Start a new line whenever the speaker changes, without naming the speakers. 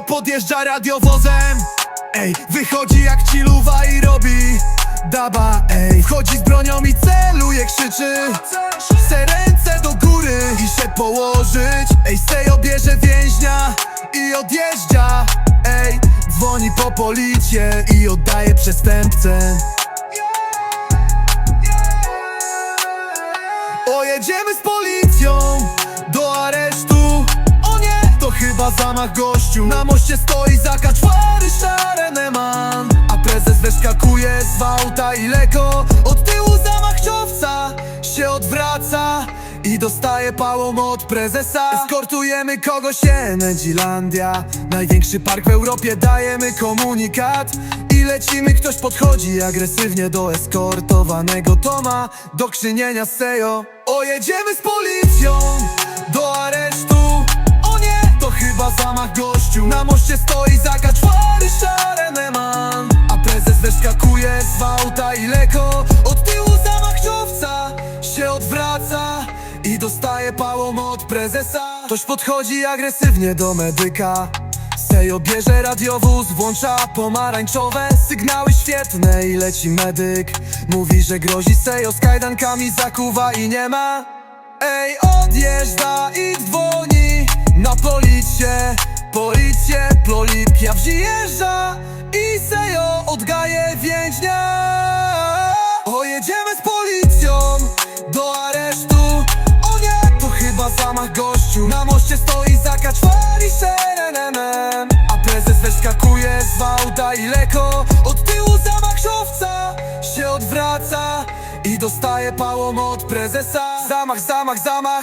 podjeżdża radiowozem. Ej, wychodzi jak ci luwa i robi Daba, ej. Wchodzi z bronią i celuje, krzyczy. Se ręce do góry i się położyć. Ej, Sejo bierze więźnia i odjeżdża. Ej, dzwoni po policję i oddaje przestępcę. Pojedziemy z policją zamach gościu. Na moście stoi zaka czwary szare man A prezes wyskakuje z auta i leko. Od tyłu zamach ciowca się odwraca i dostaje pałą od prezesa. Eskortujemy kogoś Energylandia Największy park w Europie Dajemy komunikat. I lecimy, ktoś podchodzi agresywnie do eskortowanego Toma. Do krzynienia Sejo Ojedziemy z policją do aresztu stoi zaka czwary szare man A prezes wyskakuje z auta i leko. Od tyłu zamach ciowca się odwraca i dostaje pałą od prezesa. Ktoś podchodzi agresywnie do medyka. Sejo bierze radiowóz, włącza pomarańczowe Sygnały świetne i leci medyk. Mówi, że grozi Sejo z kajdankami zakuwa i nie ma. Ej, odjeżdża i dzwoni polipia wzijeżdża I Sejo odgaje więźnia. Pojedziemy z policją do aresztu. O nie, to chyba zamach gościu. Na moście stoi zaka czwari serenem A prezes wyskakuje z auta i leko Od tyłu zamach szowca się odwraca I dostaje pałą od prezesa. Zamach, zamach, zamach